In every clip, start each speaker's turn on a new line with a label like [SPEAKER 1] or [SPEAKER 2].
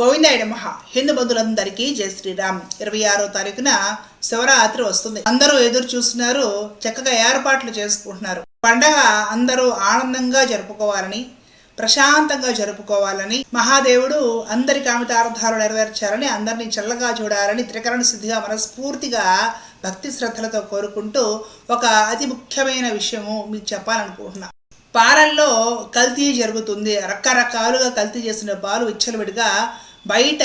[SPEAKER 1] గోవిందాయుడు మహా హిందూ బంధువులందరికీ జై శ్రీరామ్. ఇరవై ఆరో తారీఖున శివరాత్రి వస్తుంది. అందరూ ఎదురు చూస్తున్నారు చక్కగా ఏర్పాట్లు చేసుకుంటున్నారు. పండగ అందరూ ఆనందంగా జరుపుకోవాలని ప్రశాంతంగా జరుపుకోవాలని మహాదేవుడు అందరి కామితార్థాలు నెరవేర్చాలని అందరినీ చల్లగా చూడాలని త్రికరణ సిద్ధిగా మనస్ఫూర్తిగా భక్తి శ్రద్ధలతో కోరుకుంటూ ఒక అతి ముఖ్యమైన విషయము మీకు చెప్పాలనుకుంటున్నా. పాలల్లో కల్తీ జరుగుతుంది. రకరకాలుగా కల్తీ చేసిన పాలు విచ్చలవిడిగా బయట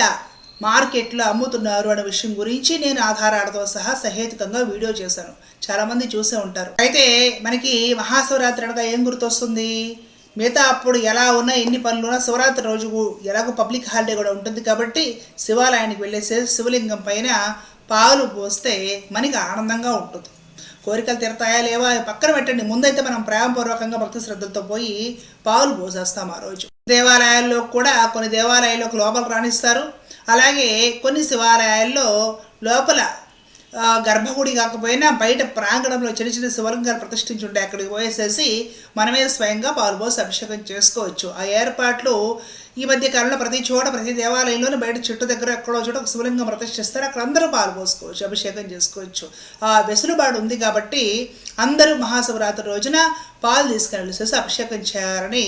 [SPEAKER 1] మార్కెట్లో అమ్ముతున్నారు అనే విషయం గురించి నేను ఆధారాలతో సహా సహేతుకంగా వీడియో చేశాను. చాలామంది చూసే ఉంటారు. అయితే మనకి మహాశివరాత్రి అనగా ఏం గుర్తొస్తుంది? మిగతా అప్పుడు ఎలా ఉన్నా ఎన్ని పనులు ఉన్నా శివరాత్రి రోజు ఎలాగో పబ్లిక్ హాలిడే కూడా ఉంటుంది కాబట్టి శివాలయానికి వెళ్ళేసే శివలింగం పైన పాలు పోస్తే మనకి ఆనందంగా ఉంటుంది. కోరికలు తీరతాయా లేవా పక్కన పెట్టండి. ముందైతే మనం ప్రేమపూర్వకంగా భక్తి శ్రద్ధలతో పోయి పావులు పోసేస్తాం ఆ రోజు. దేవాలయాల్లో కూడా కొన్ని దేవాలయాల్లోకి లోపల రాణిస్తారు. అలాగే కొన్ని శివాలయాల్లో లోపల గర్భగుడి కాకపోయినా బయట ప్రాంగణంలో చిన్న చిన్న శివలింగాలు ప్రతిష్ఠించి ఉంటే అక్కడికి పోయేసేసి మనమే స్వయంగా పాలుపోసి అభిషేకం చేసుకోవచ్చు. ఆ ఏర్పాట్లు ఈ మధ్య కాలంలో ప్రతి చోట ప్రతి దేవాలయంలోనూ బయట చెట్టు దగ్గర ఎక్కడో చోట ఒక శివలింగం ప్రతిష్ఠిస్తారు. అక్కడ అందరూ పాలుపోసుకోవచ్చు అభిషేకం చేసుకోవచ్చు. ఆ వెసులుబాటు ఉంది కాబట్టి అందరూ మహాశివరాత్రి రోజున పాలు తీసుకెళ్ళి చేసి అభిషేకం చేయాలని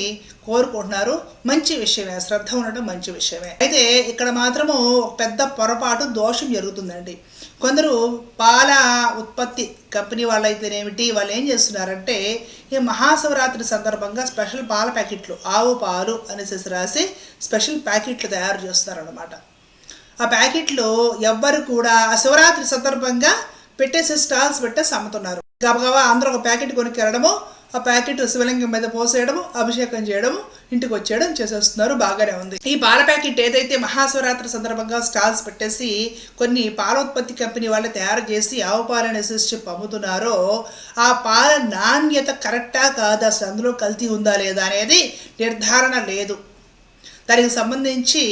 [SPEAKER 1] కోరుకుంటున్నారు. మంచి విషయమే శ్రద్ధ ఉండడం మంచి విషయమే. అయితే ఇక్కడ మాత్రము ఒక పెద్ద పొరపాటు దోషం జరుగుతుందండి. కొందరు పాల ఉత్పత్తి కంపెనీ వాళ్ళు అయితేనేమిటి వాళ్ళు ఏం చేస్తున్నారంటే ఈ మహాశివరాత్రి సందర్భంగా స్పెషల్ పాల ప్యాకెట్లు ఆవు పాలు అనేసి రాసి స్పెషల్ ప్యాకెట్లు తయారు చేస్తున్నారనమాట ఆ ప్యాకెట్లు ఎవ్వరు కూడా ఆ శివరాత్రి సందర్భంగా పెట్టేసి స్టాల్స్ పెట్టేసి అమ్ముతున్నారు. గబగబా అందరూ ఒక ప్యాకెట్ కొనుక్కెళ్ళడము ఆ ప్యాకెట్ శివలింగం మీద పోసేయడము అభిషేకం చేయడము ఇంటికి వచ్చేయడం చేసేస్తున్నారు. బాగానే ఉంది. ఈ పాల ప్యాకెట్ ఏదైతే మహాశివరాత్రి సందర్భంగా స్టాల్స్ పెట్టేసి కొన్ని పాలోత్పత్తి కంపెనీ వాళ్ళు తయారు చేసి ఆవు పాలని చెప్పి అమ్ముతున్నారో ఆ పాల నాణ్యత కరెక్టా కాదా? అసలు అందులో కల్తీ ఉందా లేదా అనేది నిర్ధారణ లేదు. దానికి సంబంధించి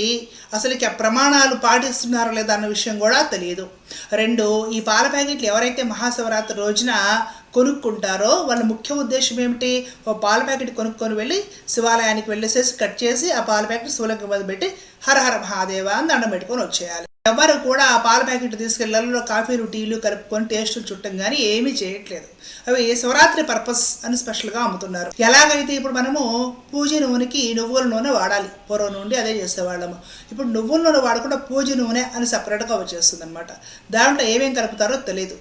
[SPEAKER 1] అసలుకి ఆ ప్రమాణాలు పాటిస్తున్నారో లేదా అన్న విషయం కూడా తెలియదు. రెండు ఈ పాల ప్యాకెట్లు ఎవరైతే మహాశివరాత్రి రోజున కొనుక్కుంటారో వాళ్ళ ముఖ్య ఉద్దేశం ఏమిటి? ఓ పాల ప్యాకెట్ కొనుక్కొని వెళ్ళి శివాలయానికి వెళ్ళేసేసి కట్ చేసి ఆ పాల ప్యాకెట్ శివలింగం మీద పెట్టి హర హర మహాదేవ అని దండం పెట్టుకొని వచ్చేయాలి. ఎవరు కూడా ఆ పాల ప్యాకెట్ తీసుకెళ్ళలో కాఫీలు టీలు కలుపుకొని టేస్ట్ చుట్టం కానీ ఏమీ చేయట్లేదు. అవి శివరాత్రి పర్పస్ అని స్పెషల్గా అమ్ముతున్నారు. ఎలాగైతే ఇప్పుడు మనము పూజ నూనెకి నువ్వుల నూనె వాడాలి. పూర్వం నుండి అదే చేసేవాళ్ళము. ఇప్పుడు నువ్వుల నూనె వాడకుండా పూజ నూనె అని సపరేట్గా వచ్చేస్తుంది అనమాట దాంట్లో ఏమేం కలుపుతారో తెలియదు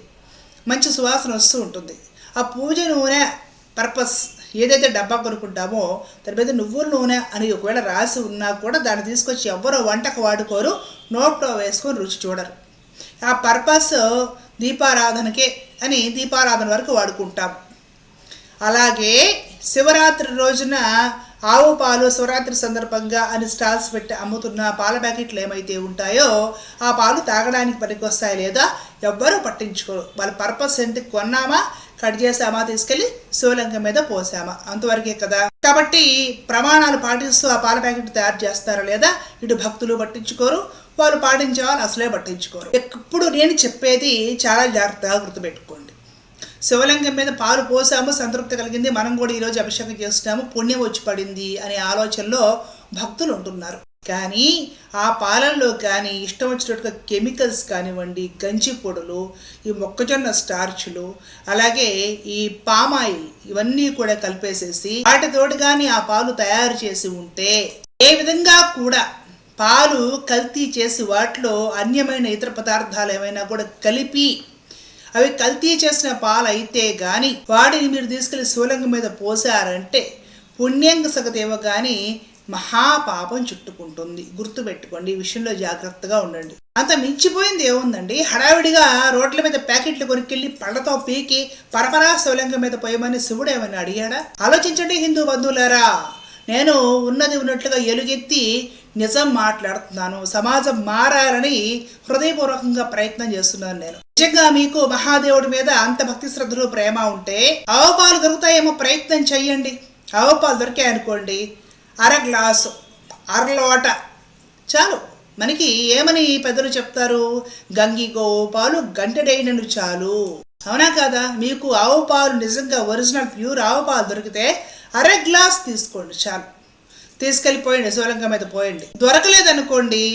[SPEAKER 1] మంచి సువాసన వస్తూ ఉంటుంది. ఆ పూజ నూనె పర్పస్ ఏదైతే డబ్బా కొనుక్కుంటామో దాని మీద నువ్వుల నూనె అని ఒకవేళ రాసి ఉన్నా కూడా దాన్ని తీసుకొచ్చి ఎవ్వరూ వంటకు వాడుకోరు నోట్లో వేసుకొని రుచి చూడరు. ఆ పర్పస్ దీపారాధనకే అని దీపారాధన వరకు వాడుకుంటాం. అలాగే శివరాత్రి రోజున ఆవు పాలు శివరాత్రి సందర్భంగా అని స్టాల్స్ పెట్టి అమ్ముతున్న పాల ప్యాకెట్లు ఏమైతే ఉంటాయో ఆ పాలు తాగడానికి పనికొస్తాయి లేదా ఎవ్వరూ పట్టించుకోరు. వాళ్ళ పర్పస్ ఏంటి కొన్నామా కట్ చేసామా తీసుకెళ్ళి శివలింగం మీద పోసామా? అంతవరకే కదా. కాబట్టి ప్రమాణాలు పాటిస్తూ ఆ పాల ప్యాకెట్ తయారు చేస్తారా లేదా ఇటు భక్తులు పట్టించుకోరు వాళ్ళు పాటించే వాళ్ళు అసలే పట్టించుకోరు. ఎప్పుడు నేను చెప్పేది చాలా జాగ్రత్తగా గుర్తుపెట్టుకోండి. శివలింగం మీద పాలు పోసాము సంతృప్తి కలిగింది. మనం కూడా ఈరోజు అభిషేకం చేస్తున్నాము. పుణ్యం వచ్చి పడింది అనే ఆలోచనలో భక్తులు ఉంటున్నారు. కానీ ఆ పాలల్లో కానీ ఇష్టం వచ్చినట్టుగా కెమికల్స్ కానివ్వండి గంజి పొడులు ఈ మొక్కజొన్న స్టార్చులు అలాగే ఈ పామాయిల్ ఇవన్నీ కూడా కలిపేసేసి వాటితోటి కానీ ఆ పాలు తయారు చేసి ఉంటే ఏ విధంగా కూడా పాలు కల్తీ చేసి వాటిలో అన్యమైన ఇతర పదార్థాలు ఏమైనా కూడా కలిపి అవి కల్తీ చేసిన పాలు అయితే గాని వాటిని మీరు తీసుకెళ్ళి శివలింగం మీద పోసారంటే పుణ్యంగ సగతేమో కానీ మహాపాపం చుట్టుకుంటుంది. గుర్తుపెట్టుకోండి ఈ విషయంలో జాగ్రత్తగా ఉండండి. అంత మించిపోయింది ఏముందండి? హడావిడిగా రోడ్ల మీద ప్యాకెట్లు కొనుక్కెళ్ళి పళ్ళతో పీకి పరపరా శివలింగం మీద పోయమని శివుడు ఏమైనా అడిగాడా? ఆలోచించండి హిందూ బంధువులారా. నేను ఉన్నది ఉన్నట్లుగా ఎలుగెత్తి నిజం మాట్లాడుతున్నాను సమాజం మారాలని హృదయపూర్వకంగా ప్రయత్నం చేస్తున్నాను నేను. నిజంగా మీకు మహాదేవుడి మీద అంత భక్తి శ్రద్ధలు ప్రేమ ఉంటే అవపాలు దొరుకుతాయేమో ప్రయత్నం చెయ్యండి. అవపాలు దొరికాయనుకోండి అర గ్లాసు అర లోట చాలు. మనకి ఏమని పెద్దలు చెప్తారు? గంగి గోపాలు గంటడైనను చాలు. అవునా కదా? మీకు ఆవు పాలు నిజంగా ఒరిజినల్ ప్యూర్ ఆవు పాలు దొరికితే అర గ్లాస్ తీసుకోండి చాలు. తీసుకెళ్ళిపోయండి శివలింగం మీద పోయండి. దొరకలేదనుకోండి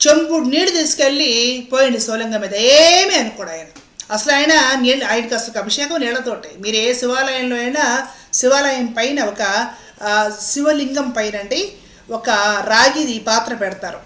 [SPEAKER 1] చెంబు నీళ్ళు తీసుకెళ్ళి పోయండి శివలింగం మీద ఏమీ అనుకోడు ఆయన. అసలు ఆయన నీళ్ళు ఆయనకి అసలు అభిషేకం నీళ్ళతోటే. మీరు ఏ శివాలయంలో అయినా శివాలయం పైన ఒక శివలింగం పైన అండి ఒక రాగిది పాత్ర పెడతారు.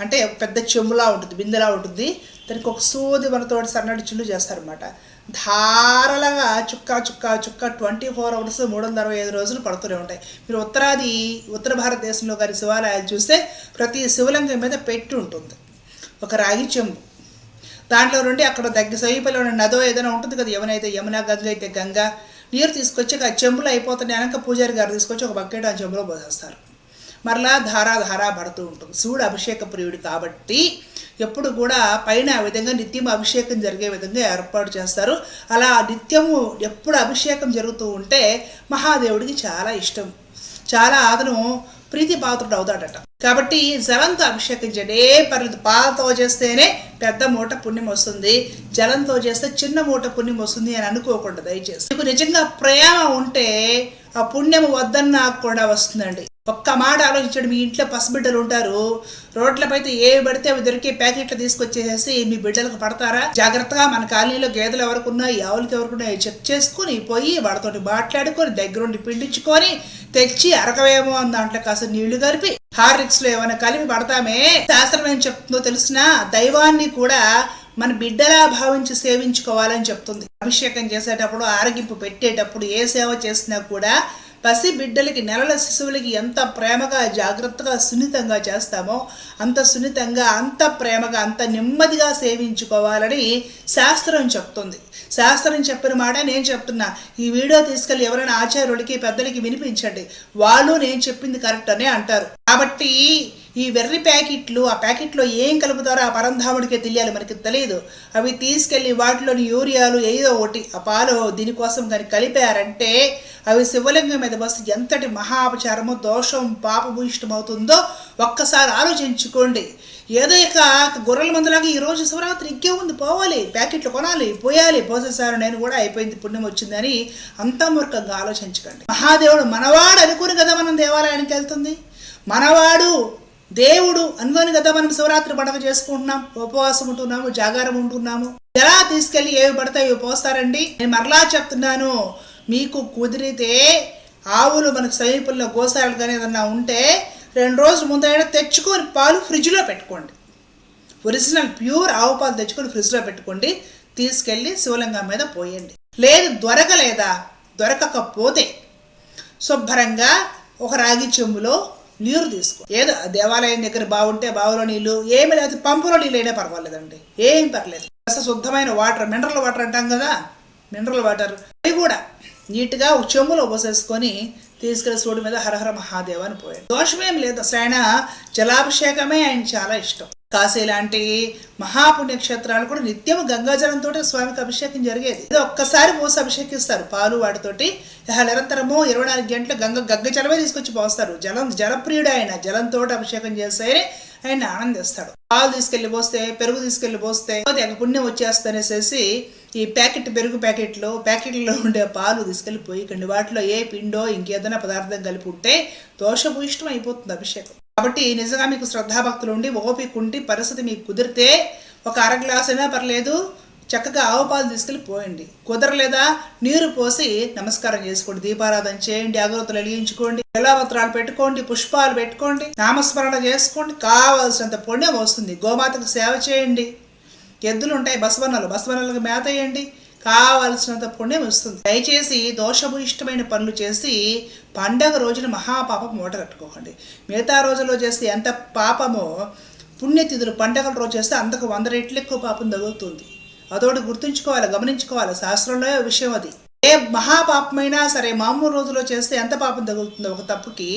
[SPEAKER 1] అంటే పెద్ద చెంబులా ఉంటుంది బిందెలా ఉంటుంది. దానికి ఒక సూది మనతోటి సన్నటి చిల్లు చేస్తారనమాట ధారలుగా చుక్క చుక్క చుక్క ట్వంటీ ఫోర్ అవర్స్ మూడు వందల అరవై ఐదు రోజులు పడుతూనే ఉంటాయి. మీరు ఉత్తరాది ఉత్తర భారతదేశంలో గారి శివాలయాలు చూస్తే ప్రతి శివలింగం మీద పెట్టి ఉంటుంది. ఒక రాగి చెంబు. దాంట్లో నుండి అక్కడ దగ్గర సమీపంలో ఉన్న నదో ఏదైనా ఉంటుంది కదా యమునైతే యమున గంగ అయితే గంగ నీరు తీసుకొచ్చి ఆ చెంబులు అయిపోతున్నాయి వెనక పూజారి గారు తీసుకొచ్చి ఒక బకెట్ ఆ చెంబులో పోసేస్తారు. మరలా ధారా ధారా పడుతూ ఉంటుంది. శివుడు అభిషేక ప్రియుడు కాబట్టి ఎప్పుడు కూడా పైన ఆ విధంగా నిత్యం అభిషేకం జరిగే విధంగా ఏర్పాటు చేస్తారు. అలా నిత్యము ఎప్పుడు అభిషేకం జరుగుతూ ఉంటే మహాదేవుడికి చాలా ఇష్టం. చాలా అతను ప్రీతి పాత్రుడు అవుతాడట. కాబట్టి జలంతో అభిషేకించండి ఏ పర్లేదు పాలతో చేస్తేనే పెద్ద మూట పుణ్యం వస్తుంది. జలంతో చేస్తే చిన్న మూట పుణ్యం వస్తుంది అని అనుకోకుండా దయచేసి. మీకు నిజంగా ప్రేమ ఉంటే ఆ పుణ్యం వద్దన్నా కూడా వస్తుందండి. ఒక్క మాట ఆలోచించండి. మీ ఇంట్లో పసిబిడ్డలు ఉంటారు. రోడ్లపై అయితే ఏవి పడితే అవి దొరికే ప్యాకెట్లు తీసుకొచ్చేసేసి మీ బిడ్డలకు పడతారా? జాగ్రత్తగా మన కాలనీలో గేదెలు ఎవరికి ఉన్నాయి ఆవులకి ఎవరికి ఉన్నాయో చెక్ చేసుకుని పోయి వాడితోటి మాట్లాడుకొని దగ్గరుండి పిండించుకొని తెచ్చి అరకవేమో అని దాంట్లో కాస్త నీళ్ళు కలిపి హార్లిక్స్లో ఏమైనా కలిపి పడతామే. శాస్త్రం ఏం చెప్తుందో తెలిసిన దైవాన్ని కూడా మన బిడ్డలా భావించి సేవించుకోవాలని చెప్తుంది. అభిషేకం చేసేటప్పుడు ఆరగింపు పెట్టేటప్పుడు ఏ సేవ చేసినా కూడా పసి బిడ్డలకి నెలల శిశువులకి ఎంత ప్రేమగా జాగ్రత్తగా సున్నితంగా చేస్తామో అంత సున్నితంగా అంత ప్రేమగా అంత నెమ్మదిగా సేవించుకోవాలని శాస్త్రం చెప్తుంది. శాస్త్రం చెప్పిన మాట నేను చెప్తున్నా. ఈ వీడియో తీసుకెళ్ళి ఎవరైనా ఆచార్యుడికి పెద్దలకి వినిపించండి. వాళ్ళు నేను చెప్పింది కరెక్ట్ అనే అంటారు. కాబట్టి ఈ వెర్రి ప్యాకెట్లు ఆ ప్యాకెట్లో ఏం కలుపుతారో ఆ పరంధాముడికే తెలియాలి మనకి తెలియదు అవి తీసుకెళ్ళి వాటిలోని యూరియాలు ఏదో ఒకటి ఆ పాలు దీనికోసం కానీ కలిపారంటే అవి శివలింగం మీద బస్సు ఎంతటి మహాపచారము దోషం పాపభూయిష్టమవుతుందో ఒక్కసారి ఆలోచించుకోండి. ఏదో ఇక గొర్రెల మందులాగా ఈ రోజు శివరాత్రి ఇంకే ఉంది పోవాలి ప్యాకెట్లు కొనాలి పోయాలి పోసేసారు నేను కూడా అయిపోయింది పుణ్యం వచ్చిందని అంతా మూర్ఖంగా ఆలోచించకండి. మహాదేవుడు మనవాడు అనుకుని కదా మనం దేవాలయానికి వెళ్తుంది? మనవాడు దేవుడు అనుకోని కదా మనం శివరాత్రి పండుగ చేసుకుంటున్నాం ఉపవాసం ఉంటున్నాము జాగారం ఉంటున్నాము. ఎలా తీసుకెళ్ళి ఏవి పడితే అవి పోస్తారండి? నేను మరలా చెప్తున్నాను మీకు కుదిరితే ఆవులు మనకు సమీపంలో గోసాలు కానీ ఏదన్నా ఉంటే రెండు రోజుల ముందైనా తెచ్చుకొని పాలు ఫ్రిడ్జ్లో పెట్టుకోండి. ఒరిజినల్ ప్యూర్ ఆవు పాలు తెచ్చుకొని ఫ్రిడ్జ్లో పెట్టుకోండి తీసుకెళ్ళి శివలింగం మీద పోయండి. లేదు దొరకలేదా? దొరకకపోతే శుభ్రంగా ఒక రాగి చెంబులో నీరు తీసుకో. ఏదో దేవాలయం దగ్గర బాగుంటే బావులో నీళ్ళు ఏమి లేదు పంపులో నీళ్ళు అయినా పర్వాలేదండి. ఏం పర్లేదు. అసలు శుద్ధమైన వాటర్ మినరల్ వాటర్ అంటాం కదా మినరల్ వాటర్. అవి కూడా నీట్గా ఒక చెంబులో పోసేసుకొని తీసుకెళ్ళి సూడు మీద హరహర మహాదేవ అని పోయాడు. దోషమేం లేదు. అసలు ఆయన జలాభిషేకమే ఆయన చాలా ఇష్టం. కాశీ లాంటి మహాపుణ్యక్షేత్రాలు కూడా నిత్యం గంగాజలంతో స్వామికి అభిషేకం జరిగేది. ఏదో ఒక్కసారి పోసి అభిషేకిస్తారు. పాలు వాటితోటి నిరంతరము ఇరవై నాలుగు గంటలు గంగ గంగ జలమే తీసుకొచ్చి పోస్తారు. జలం జలప్రియుడు ఆయన జలంతో అభిషేకం చేస్తే ఆయన ఆనందిస్తాడు. పాలు తీసుకెళ్ళి పోస్తే పెరుగు తీసుకెళ్ళి పోస్తే తెగ పుణ్యం వచ్చేస్తనేసేసి ఈ ప్యాకెట్ పెరుగు ప్యాకెట్లో ప్యాకెట్లో ఉండే పాలు తీసుకెళ్ళి పోయికండి వాటిలో ఏ పిండో ఇంకేదైనా పదార్థం కలిపి ఉంటే దోషభూయిష్టం అయిపోతుంది అభిషేకం. కాబట్టి నిజంగా మీకు శ్రద్ధాభక్తులు ఉండి ఓపిక ఉండి పరిస్థితి మీకు కుదిరితే ఒక అర గ్లాస్ అయినా పర్లేదు చక్కగా ఆవు పాలు తీసుకెళ్ళి పోయండి. కుదరలేదా? నీరు పోసి నమస్కారం చేసుకోండి దీపారాధన చేయండి అగరత్తులు వెలిగించుకోండి బిలాపత్రాలు పెట్టుకోండి పుష్పాలు పెట్టుకోండి నామస్మరణ చేసుకోండి కావాల్సినంత పుణ్యం వస్తుంది. గోమాతకు సేవ చేయండి. ఎద్దులు ఉంటాయి బస్వనలు బస్వనలకు మేత వేయండి. కావలసినంత పుణ్యం వస్తుంది దయచేసి దోషభూయిష్టమైన పనులు చేసి పండగ రోజున మహాపాపం మూట కట్టుకోకండి మిగతా రోజుల్లో చేస్తే ఎంత పాపమో పుణ్యతిథులు పండగల రోజు చేస్తే అంతకు వంద రెట్లు ఎక్కువ పాపం తగులుతుంది. అదోటి గుర్తుంచుకోవాలి గమనించుకోవాలి. శాస్త్రంలో విషయం అది. ఏ మహాపాపమైనా సరే మామూలు రోజులో చేస్తే ఎంత పాపం తగులుతుందో ఒక తప్పుకి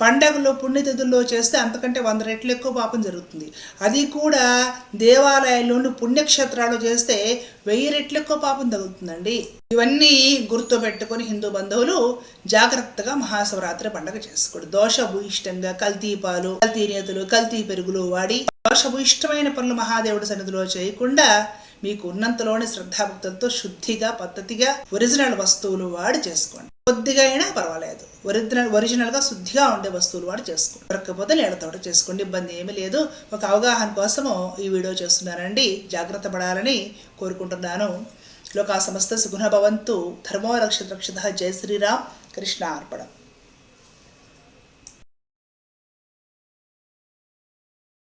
[SPEAKER 1] పండగలో పుణ్యతిథుల్లో చేస్తే అంతకంటే వంద రెట్లు ఎక్కువ పాపం జరుగుతుంది. అది కూడా దేవాలయాల్లోని పుణ్యక్షేత్రాలు చేస్తే వెయ్యి రెట్లు ఎక్కువ పాపం తగులుతుందండి. ఇవన్నీ గుర్తు పెట్టుకొని హిందూ బంధువులు జాగ్రత్తగా మహాశివరాత్రి పండగ చేసుకోడు. దోషభూయిష్టంగా కల్తీ పాలు కల్తీ నేతులు కల్తీ పెరుగులు వాడి దోషభూయిష్టమైన పనులు మహాదేవుడి సన్నిధిలో చేయకుండా మీకు ఉన్నంతలోని శ్రద్ధాభక్తులతో శుద్ధిగా పద్ధతిగా ఒరిజినల్ వస్తువులు వాడి చేసుకోండి. కొద్దిగా అయినా పర్వాలేదు. ఒరిజినల్ ఒరిజినల్గా శుద్ధిగా ఉండే వస్తువులు వాడు చేసుకోండి. దొరకకపోతే నీళ్ళతోట చేసుకోండి. ఇబ్బంది ఏమీ లేదు. ఒక అవగాహన కోసము ఈ వీడియో చేస్తున్నానండి. జాగ్రత్త పడాలని కోరుకుంటున్నాను. లోకా సమస్త సుగుణ భవంతు. ధర్మో రక్షిత రక్షత. జయ శ్రీరామ్. కృష్ణ అర్పణం.